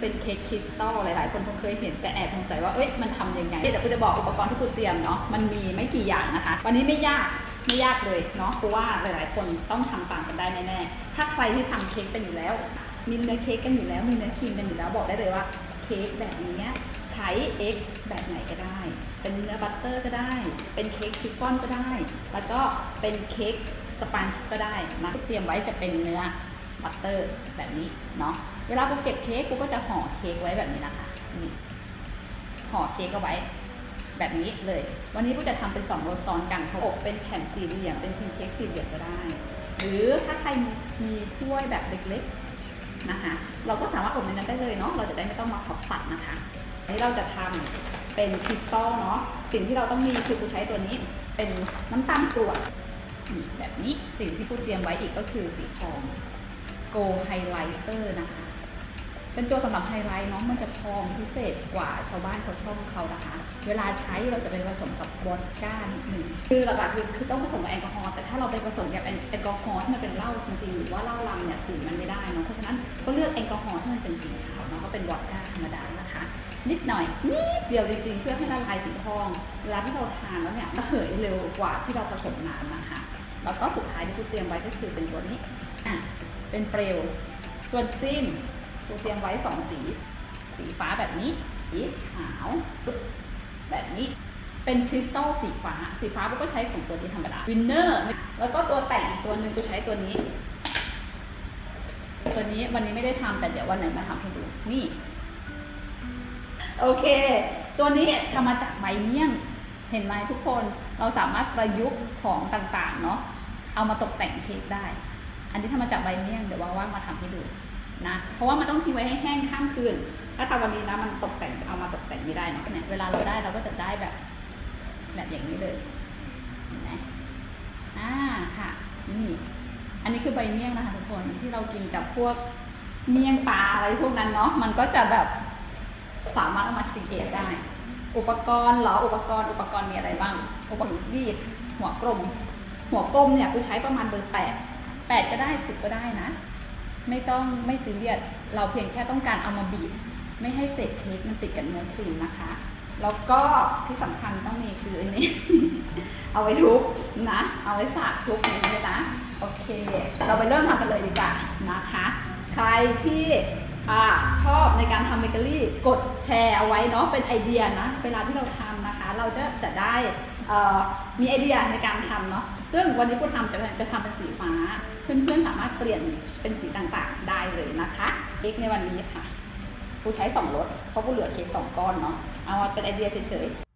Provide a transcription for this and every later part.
เป็นเค้กคริสตัลหลายๆ คนคงเคยเห็นแต่แอบสงสัยว่าเอ้ยมันทำยังไงเดี๋ยวกูจะบอกอุปกรณ์ที่กูเตรียมเนาะมันมีไม่กี่อย่างนะคะ วันนี้ไม่ยากไม่ยากเลยเนาะเพราะว่าหลาย ๆ คนต้องทำตามกันได้แน่ๆถ้าใครที่ทำเค้กเป็นอยู่แล้ว มีเนื้อเค้กกันอยู่แล้วมีเนื้อครีมกันอยู่แล้วบอกได้เลยว่าเค้กแบบนี้ใช้เอ็กแบบไหนก็ได้ เป็นเนื้อบัตเตอร์ก็ได้ เป็นเค้กชิฟฟ่อนก็ได้ แล้วก็เป็นเค้กสปันก็ได้นะเตรียมไว้จะเป็นเนื้อบัตเตอร์แบบนี้เนาะ เวลากูเก็บเค้กกูก็จะห่อเค้กไว้แบบนี้นะคะห่อเค้กเอาไว้ แบบนี้เลย วันนี้กูจะทำเป็นสองรสซ้อนกันเขาอบเป็นแผ่นสี่เหลี่ยมเป็นพิมพ์เค้กสี่เหลี่ยมก็ได้ หรือถ้าใครมีมีถ้วยแบบเล็กๆนะคะ เราก็สามารถอบในนั้นได้เลยเนาะเราจะได้ไม่ต้องมาขอบตัดนะคะอันนี้เราจะทำเป็นคริสตัลเนาะสิ่งที่เราต้องมีคือกูใช้ตัวนี้ เป็นน้ำตาลกรวดแบบนี้สิ่งที่กูเตรียมไว้อีกก็คือสีทอง Go Highlighter นะคะ เป็นตัวสำหรับไฮไลท์เนาะมันจะทองพิเศษกว่าชาวบ้านชาวช่องเขานะคะ เวลาใช้เราจะไปผสมกับวอดก้านิดหนึ่งคือหลักๆคือคือต้องผสมกับแอลกอฮอล์แต่ถ้าเราไปผสมกับแอลกอฮอล์ที่มันเป็นเหล้าจริงๆหรือว่าเหล้าลำเนี่ยสีมันไม่ได้เนาะเพราะฉะนั้นก็เลือกแอลกอฮอล์ที่มันเป็นสีขาวเนาะก็เป็นวอดก้าธรรมดานะคะ นิดหน่อยนิดเดียวจริงๆ เพื่อให้ละลายสีทอง เวลาที่เราทานแล้วเนี่ยระเหยเร็วกว่าที่เราผสมน้ำนะคะแล้วก็สุดท้ายที่กูเตรียมไว้ก็คือเป็นตัวนี้อะเป็นเปลวส่วนครีม กูเตรียมไว้สองสี สีฟ้าแบบนี้ สีขาว แบบนี้ เป็นคริสตัลสีฟ้า สีฟ้ากูก็ใช้ของตัวนี้ธรรมดา วินเนอร์ แล้วก็ตัวแต่งอีกตัวหนึ่งกูใช้ตัวนี้ ตัวนี้วันนี้ไม่ได้ทำแต่เดี๋ยววันไหนมาทำให้ดู นี่ โอเค ตัวนี้ทำมาจากใบเมี่ยง เห็นไหมทุกคน เราสามารถประยุกต์ของต่างๆ เนาะ เอามาตกแต่งเค้กได้ อันนี้ทำมาจากใบเมี่ยง เดี๋ยวว่างๆมาทำให้ดู นะ เพราะว่ามันต้องทิ้งไว้ให้แห้งข้ามคืน ถ้าทำวันนี้นะมันตกแต่งเอามาตกแต่งไม่ได้เนะเนี่ยเวลาเราได้เราก็จะได้แบบ แบบอย่างนี้เลยเห็นไหมอ่าค่ะนี่อันนี้คือใบเมี่ยงนะคะทุกคนที่เรากินกับพวกเมี่ยงปลาอะไรพวกนั้นเนาะมันก็จะแบบสามารถเอามาครีเอทได้ อุปกรณ์เหรออุปกรณ์อุปกรณ์มีอะไรบ้าง อุปกรณ์บีดหัวกลม หัวกลมเนี่ยกูใช้ประมาณเบอร์แปดแปดก็ได้สิบก็ได้นะ ไม่ต้องไม่ซีเรียสเราเพียงแค่ต้องการเอามาบีบ ไม่ให้เศษเค้กมันติดกับเนื้อครีมนะคะ แล้วก็ที่สำคัญต้องมีคืออันนี้ เอาไว้ทุบนะ เอาไว้สาดทุบอย่างนี้เลยนะ โอเค เราไปเริ่มทำกันเลยดีกว่านะคะ ใครที่อชอบในการทำเบเกอรี่กดแชร์เอาไว้เนาะเป็นไอเดียนะ เวลาที่เราทำนะคะ เราจะจะได้ มีไอเดียในการทำเนาะซึ่งวันนี้ผู้ทำจะจะทำเป็นสีฟ้า เพื่อนๆสามารถเปลี่ยนเป็นสีต่างๆ ได้เลยนะคะเค้กในวันนี้ค่ะกูใช้สองรสเพราะกูเหลือเค้กสองก้อนเนาะเอามาเป็นไอเดียเฉยๆ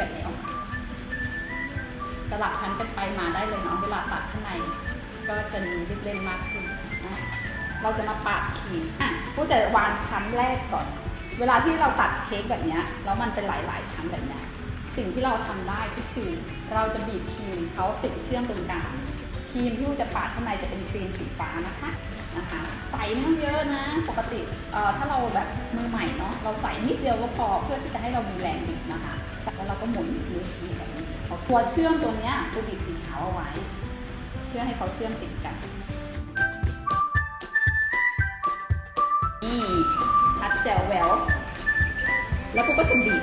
แบบนี้ออกสลับชั้นกันไปมาได้เลยเนาะเวลาตัดข้างใน ก็จะมีลูกเล่นมากขึ้นนะเราจะมาปาดครีมอะกู้จะวางชั้นแรกก่อน เวลาที่เราตัดเค้กแบบนี้แล้วมันเป็นหลายๆชั้นแบบนี้สิ่งที่เราทำได้ก็คือ เราจะบีบครีมเขาติดเชื่อมตรงกลางครีมที่เราจะปาดข้างในจะเป็นครีมสีฟ้านะคะนะคะใส่ไม่ต้องเยอะนะ ปกติเอ่อถ้าเราแบบมือใหม่เนาะเราใส่นิดเดียวก็พอเพื่อที่จะให้เรามีแรงบีบนะคะ แล้วเราก็หมุนมือชี้แบบนี้เอาตัวเชื่อมตรงเนี้ยตัวบีบสีขาวเอาไว้ เพื่อให้เขาเชื่อมติดกันนี่ชัดแจ๋วแหววแล้วกูก็จะบีบ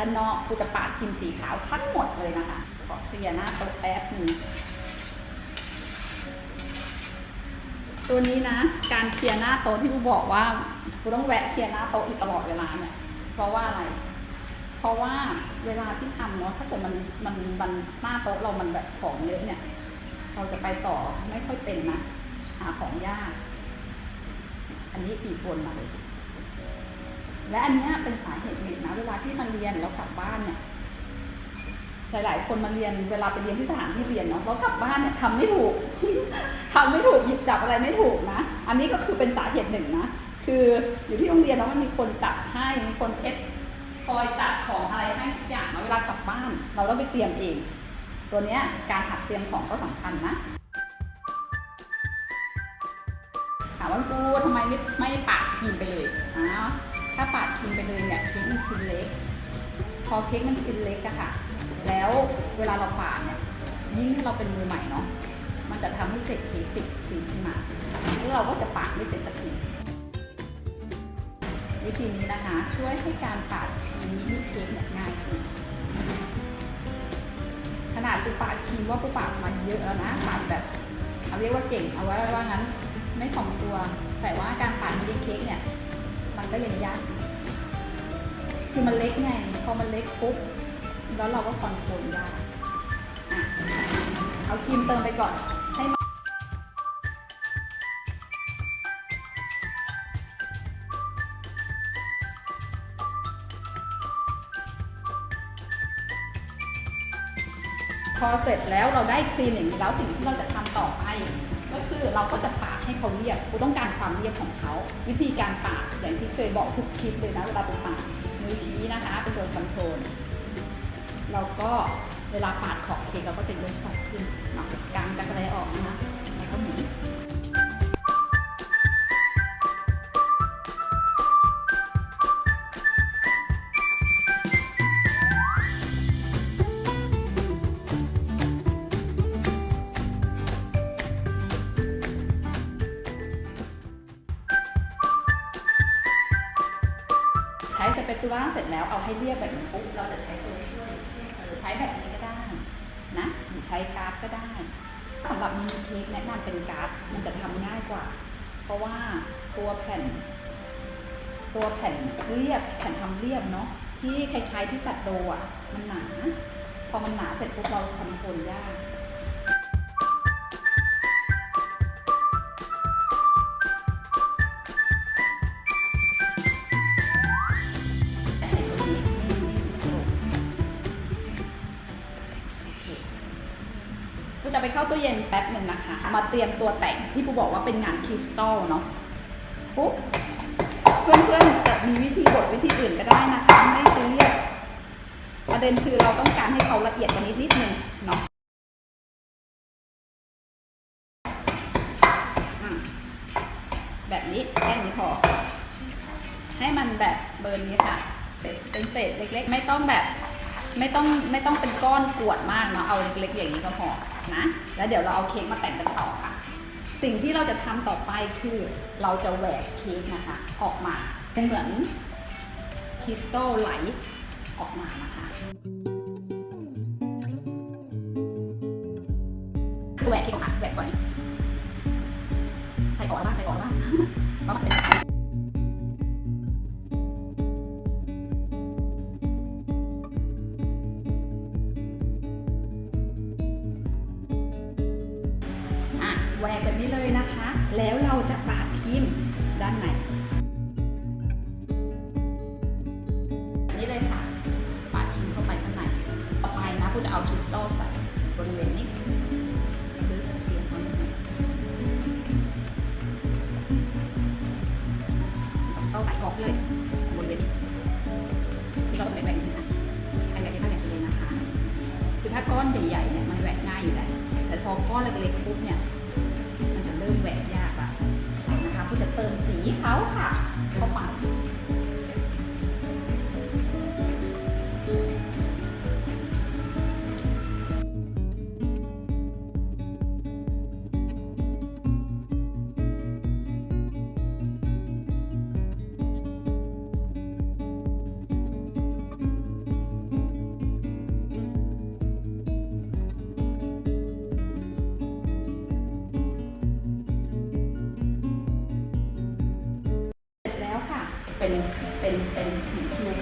ด้านนอกกูจะปาดครีมสีขาวทั้งหมดเลยนะคะขอเคลียร์หน้าโต๊ะแป๊บหนึ่งตัวนี้นะ การเคลียร์หน้าโต๊ะที่กูบอกว่ากูต้องแวะเคลียร์หน้าโต๊ะอยู่ตลอดเวลาเนี่ยเพราะว่าอะไรเพราะว่าเวลาที่ทำเนาะถ้าเกิดมันมันมันหน้าโต๊ะเรามันแบบของเยอะเนี่ย เราจะไปต่อไม่ค่อยเป็นนะหาของยาก อันนี้ปีบนมาเลย และอันนี้เป็นสาเหตุหนึ่งนะเวลาที่มาเรียนแล้วกลับบ้านเนี่ยหลายๆ คนมาเรียนเวลาไปเรียนที่สถานที่เรียนเนาะแล้วกลับบ้านเนี่ยทำไม่ถูกทำไม่ถูกหยิบจับอะไรไม่ถูกนะ อันนี้ก็คือเป็นสาเหตุหนึ่งนะ คืออยู่ที่โรงเรียนแล้วมันมีคนจัดให้มีคนเช็ดคอยจัดของอะไรให้ทุกอย่างเวลากลับบ้าน เราต้องไปเตรียมเอง ตัวเนี้ยการหัดเตรียมของก็สำคัญนะถามว่าครูทำไมไม่ไม่ปาดครีมไปเลยอ้าว ถ้าปาดครีมไปเลยเนี่ยเค้กมันชิ้นเล็ก พอเค้กมันชิ้นเล็กอะค่ะ แล้วเวลาเราปาดเนี่ยยิ่งเราเป็นมือใหม่เนาะมันจะทำให้เศษเค้กติดครีมขึ้นมาแล้วเราก็จะปาดไม่เสร็จสักทีวิธีนี้นะคะ ช่วยให้การปาดมมินิเค้กเนี่ยง่ายขึ้นขนาดปูปาดครีมว่าปูปาดมาเยอะแล้วนะปาดแบบเอาเรียกว่าเก่งเอาไว้ว่างั้นไม่ถ่อมตัว แต่ว่าการปาดมินิเค้กเนี่ย มันก็ยังยากคือมันเล็กไงพอมันเล็กปุ๊บแล้วเราก็คอนโทรลยากเอาครีมเติมไปก่อนให้พอเสร็จแล้วเราได้ครีมอย่างนี้แล้วสิ่งที่เราจะทำต่อไป เราก็จะปาดให้เขาเรียบกูต้องการความเรียบของเขา วิธีการปาดอย่างที่เคยบอกทุกคลิปเลยนะเวลาไปปาดมือชี้นะคะเป็นตัวคอนโทรลเราก็เวลาปาดขอบเค้กเราก็จะยกศอกขึ้นเนาะกางจักรแลออกนะคะแล้วก็หมุน เปตูล่าเสร็จแล้วเอาให้เรียบแบบนี้ปุ๊บเราจะใช้ตัวช่วยเออใช้แบบนี้ก็ได้นะหรือใช้กร์ดก็ได้สำหรับมินิเค้กแนะนำเป็นกร์ดมันจะทำง่ายกว่า เพราะว่าตัวแผ่น ตัวแผ่นเรียบแผ่นทำเรียบเนาะที่คล้ายๆที่ตัดโดอะมันหนา พอมันหนาเสร็จปุ๊บเราคอนโทรลยาก ตู้เย็นแป๊บหนึ่งนะคะ มาเตรียมตัวแต่งที่ปูบอกว่าเป็นงานคริสตัลเนาะปุ๊บเพื่อนๆจะมีวิธีบดวิธีอื่นก็ได้นะคะ ไม่ซีเรียสประเด็นคือเราต้องการให้เขาละเอียดกว่านิดนิดนึงเนาะแบบนี้แค่นี้พอ ให้มันแบบเบิร์นนี้ค่ะ เป็นเศษเล็กๆ ไม่ต้องแบบ ไม่ต้องไม่ต้องเป็นก้อนกวดมากเนาะเอาเล็กๆอย่างนี้ก็พอนะแล้วเดี๋ยวเราเอาเค้กมาแต่งกันต่อค่ะ สิ่งที่เราจะทำต่อไปคือเราจะแหวกเค้กนะคะ ออกมาเป็นเหมือนคริสตัลไหลออกมานะคะแหวกเค้กออกมาแหวกก่อนใส่ออกบ้างใส่ออกบ้างเพราเป็น แหวกแบบนี้เลยนะคะ แล้วเราจะปาดครีมด้านในนี่เลยค่ะ ปาดครีมเข้าไปข้างในต่อไปนะกูจะเอาคริสตัลใส่บริเวณนี้คือเฉียงมันเอาใส่ออกเลยบริเวณนี้ที่เราต้องแหวกๆนี้นะแหวกๆที่ทำอย่างนี้เลยนะคะคือถ้าก้อนใหญ่ๆเนี่ยมันแหวกง่ายอยู่แล้ว พอก้อนเล็กๆปุ๊บเนี่ย มันจะเริ่มแหวกยากละนะคะก็จะเติมสีเขาค่ะ เข้าไป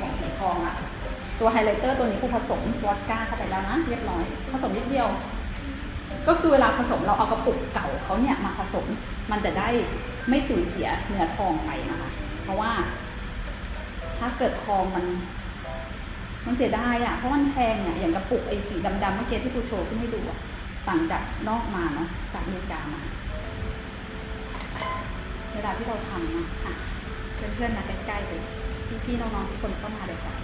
ของสีทองอะตัวไฮไลท์เตอร์ตัวนี้กูผสมวอดก้าเข้าไปแล้วนะเรียบร้อย ผสมนิดเดียว ก็คือเวลาผสมเราเอากระปุกเก่าเขาเนี่ยมาผสม มันจะได้ไม่สูญเสียเนื้อทองไปนะคะ เพราะว่า ถ้าเกิดทองมัน มันเสียดายอะเพราะมันแพงเนี่ยอย่างกระปุกไอ้สีดำๆเมื่อกี้ที่ครูโชว์ขึ้นให้ดูอะสั่งจากนอกมาเนาะจากอเมริกามาเวลาที่เราทำนะค่ะเพื่อนๆมาใกล้ๆเลย พี่ๆน้องๆทุกคนเข้ามาเลยค่ะ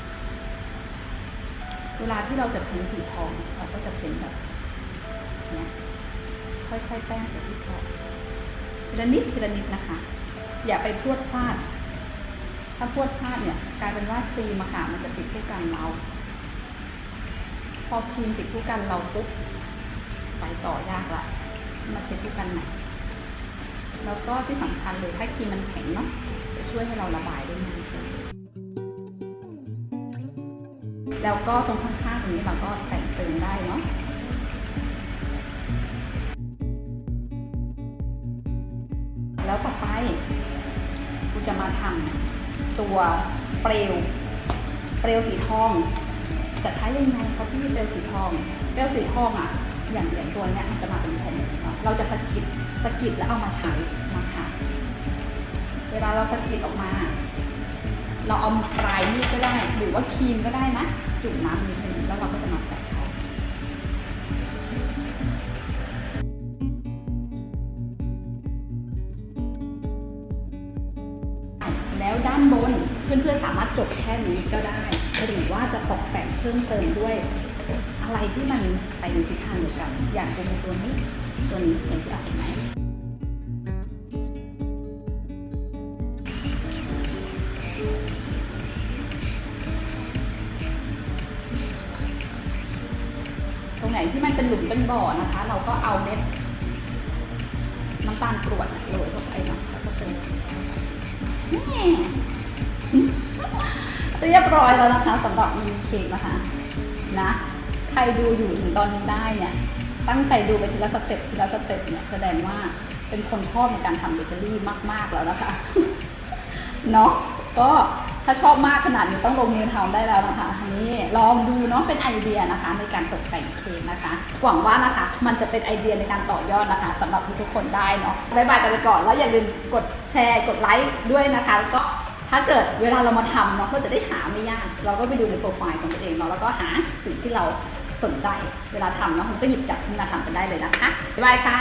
เวลาที่เราจะเพ้นสีทองเราก็จะเพ้นแบบเนี้ยค่อยๆแต้มใส่ที่ทองทีละนิดทีละนิดนะคะ อย่าไปพวดพลาด ถ้าพวดพลาดเนี่ยกลายเป็นว่าครีมอะค่ะมันจะติดคู่กันเราพอครีมติดคู่กันเราปุ๊บไปต่อยากละมาเช็ดคู่กันใหม่แล้วก็ที่สำคัญเลยถ้าครีมมันแข็งเนาะจะช่วยให้เราระบายได้นานขึ้น แล้วก็ตรงข้างๆตรงนี้เราก็แต่งเติมได้เนาะแล้วต่อไปกูจะมาทำตัวเปลว เปลวสีทอง จะใช้ยังไงครับพี่เปลวสีทอง เปลวสีทองอะ อย่างอย่างตัวเนี้ยมันจะมาเป็นแผ่นเนาะเราจะสกิดสกิดแล้วเอามาใช้มาค่ะเวลาเราสกิดออกมา เราเอาปลายมีดก็ได้ หรือว่าครีมก็ได้นะ จุ่มน้ำนิดนึงแล้วเราก็จะมาแปะเขาแล้วด้านบนเพื่อนๆสามารถจบแค่นี้ก็ได้ หรือว่าจะตกแต่งเพิ่มเติมด้วยอะไรที่มันไปในทิศทางเดียวกัน อย่างตัวนี้ตัวนี้ ตัวนี้เห็นที่ออกไหม ที่มันเป็นหลุมเป็นบ่อนะคะ เราก็เอาเม็ดน้ำตาลกรวดเนี่ยโรยเข้าไปเนาะแล้วก็เติมสีนี่เรียบร้อยแล้วนะคะสำหรับมินิเค้กนะคะนะใครดูอยู่ถึงตอนนี้ได้เนี่ย ตั้งใจดูไปทีละสเต็ปทีละสเต็ปเนี่ยแสดงว่าเป็นคนชอบในการทำเบเกอรี่มาก ๆ แล้วนะคะ เนาะ ก็ถ้าชอบมากขนาดนี้ต้องลงมือทำได้แล้วนะคะนี่ลองดูเนาะเป็นไอเดียนะคะ ในการตกแต่งเค้กนะคะ หวังว่านะคะ มันจะเป็นไอเดียในการต่อยอดนะคะสำหรับทุกๆคนได้เนาะบายบายกันไปก่อนแล้วอย่าลืมกดแชร์กดไลค์ด้วยนะคะ แล้วก็ถ้าเกิดเวลาเรามาทำเนาะก็จะได้หาไม่ยาก เราก็ไปดูในโปรไฟล์ของตัวเองเนาะแล้วก็หาสิ่งที่เราสนใจเวลาทำเนาะมันก็หยิบจับขึ้นมาทำกันได้เลยนะคะบ๊ายบายค่ะ